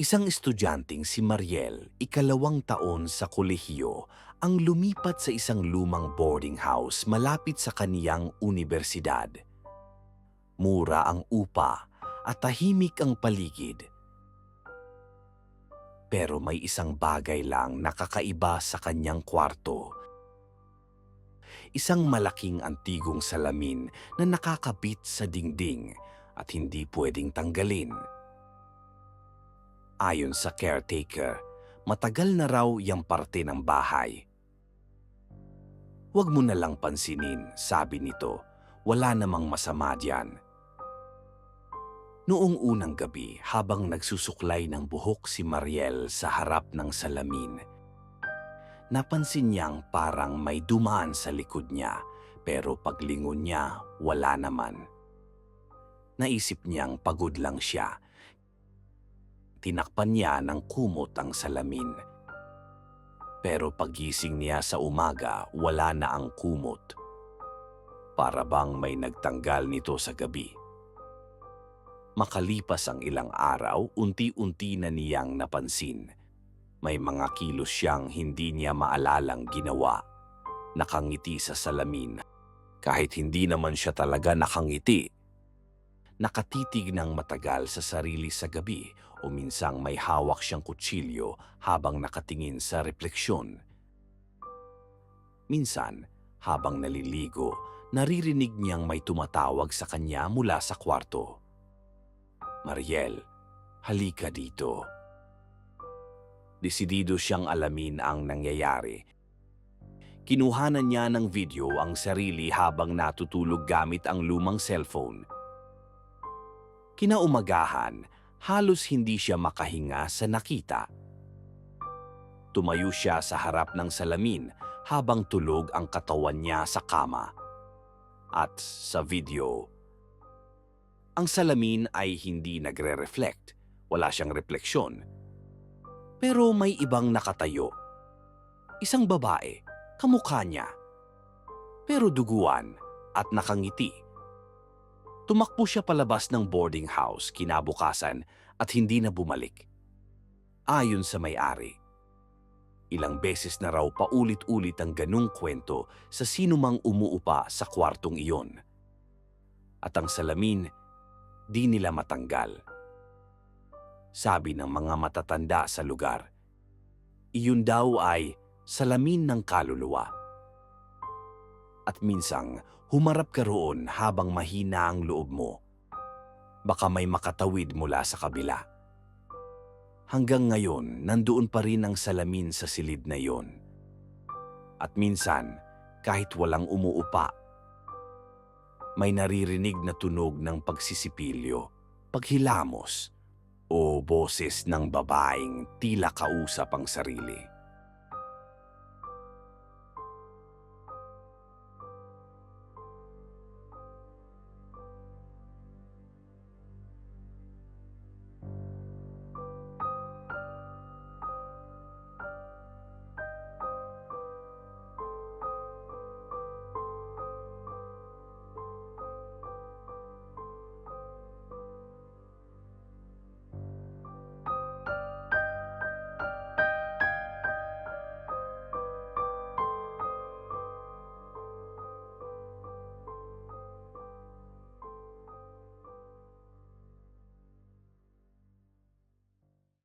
Isang estudyanteng si Mariel, ikalawang taon sa kolehiyo, ang lumipat sa isang lumang boarding house malapit sa kaniyang universidad. Mura ang upa at tahimik ang paligid. Pero may isang bagay lang nakakaiba sa kanyang kwarto. Isang malaking antigong salamin na nakakabit sa dingding at hindi pwedeng tanggalin. Ayon sa caretaker, matagal na raw yung parte ng bahay. Huwag mo na lang pansinin, sabi nito. Wala namang masama diyan. Noong unang gabi, habang nagsusuklay ng buhok si Mariel sa harap ng salamin, napansin niyang parang may dumaan sa likod niya, pero paglingon niya, wala naman. Naisip niyang pagod lang siya. Tinakpan niya ng kumot ang salamin. Pero pagising niya sa umaga, wala na ang kumot. Para bang may nagtanggal nito sa gabi. Makalipas ang ilang araw, unti-unti na niyang napansin. May mga kilos siyang hindi niya maalalang ginawa. Nakangiti sa salamin. Kahit hindi naman siya talaga nakangiti. Nakatitig ng matagal sa sarili sa gabi o minsang may hawak siyang kutsilyo habang nakatingin sa refleksyon. Minsan, habang naliligo, naririnig niyang may tumatawag sa kanya mula sa kwarto. Mariel, halika dito. Desidido siyang alamin ang nangyayari. Kinuhanan niya ng video ang sarili habang natutulog gamit ang lumang cellphone. Kinaumagahan, halos hindi siya makahinga sa nakita. Tumayo siya sa harap ng salamin habang tulog ang katawan niya sa kama. At sa video, ang salamin ay hindi nagre-reflect. Wala siyang refleksyon. Pero may ibang nakatayo. Isang babae, kamukha niya. Pero duguan at nakangiti. Tumakbo siya palabas ng boarding house kinabukasan at hindi na bumalik. Ayon sa may-ari, ilang beses na raw paulit-ulit ang ganung kwento sa sinumang umuupa sa kwartong iyon. At ang salamin, di nila matanggal. Sabi ng mga matatanda sa lugar, iyon daw ay salamin ng kaluluwa. At minsang humarap ka roon habang mahina ang loob mo. Baka may makatawid mula sa kabila. Hanggang ngayon, nandoon pa rin ang salamin sa silid na iyon. At minsan, kahit walang umuupa, may naririnig na tunog ng pagsisipilyo, paghilamos, o boses ng babaeng tila kausap ang sarili.